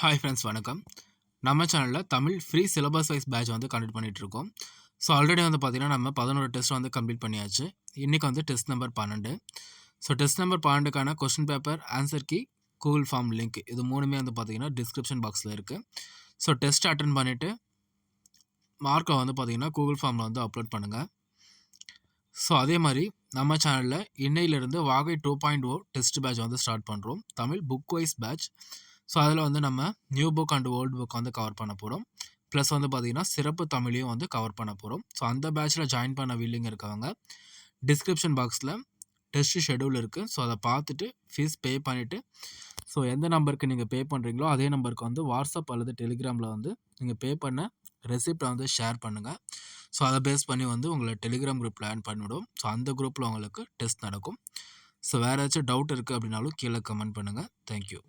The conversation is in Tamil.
ஹாய் ஃப்ரெண்ட்ஸ் வணக்கம். நம்ம சேனலில் Tamil free syllabus wise batch வந்து கண்டக்ட் பண்ணிகிட்ருக்கோம் இருக்கோம் ஸோ ஆல்ரெடி வந்து பார்த்திங்கன்னா நம்ம பதினோரு டெஸ்ட் வந்து கம்ப்ளீட் பண்ணியாச்சு. இன்றைக்கி வந்து டெஸ்ட் நம்பர் பன்னெண்டு. So test number பன்னெண்டுக்கான question paper answer key Google form link இது மூணுமே வந்து பார்த்திங்கன்னா டிஸ்கிரிப்ஷன் பாக்ஸில் இருக்குது ஸோ டெஸ்ட் அட்டன் பண்ணிவிட்டு மார்க்கை வந்து பார்த்திங்கன்னா கூகுள் ஃபார்மில் வந்து அப்லோட் பண்ணுங்கள் ஸோ அதே மாதிரி நம்ம சேனலில் இன்னையிலேருந்து Vaagai two point o test batch வந்து ஸ்டார்ட் பண்ணுறோம் Tamil book wise batch so அதில் வந்து நம்ம new book and old book வந்து கவர் பண்ண போகிறோம் ப்ளஸ் வந்து பார்த்திங்கன்னா சிறப்பு தமிழையும் வந்து கவர் பண்ண போகிறோம் ஸோ அந்த பேட்ச்சில் ஜாயின் பண்ண வில்லிங் இருக்கவங்க டிஸ்கிரிப்ஷன் பாக்ஸில் டெஸ்ட் ஷெடியூல் இருக்குது ஸோ அதை பார்த்துட்டு ஃபீஸ் பே பண்ணிவிட்டு ஸோ எந்த நம்பருக்கு நீங்கள் பே பண்ணுறீங்களோ அதே நம்பருக்கு வந்து வாட்ஸ்அப் அல்லது டெலிகிராமில் வந்து நீங்கள் பே பண்ண ரெசிப்டை வந்து ஷேர் பண்ணுங்கள் ஸோ அதை பேஸ் பண்ணி வந்து உங்களை டெலிகிராம் குரூப்பில் ஆட் பண்ணிவிடும் ஸோ அந்த குரூப்பில் உங்களுக்கு டெஸ்ட் நடக்கும். ஸோ வேறு ஏதாச்சும் டவுட் இருக்குது அப்படின்னாலும் கீழே கமெண்ட் பண்ணுங்கள் தேங்க்யூ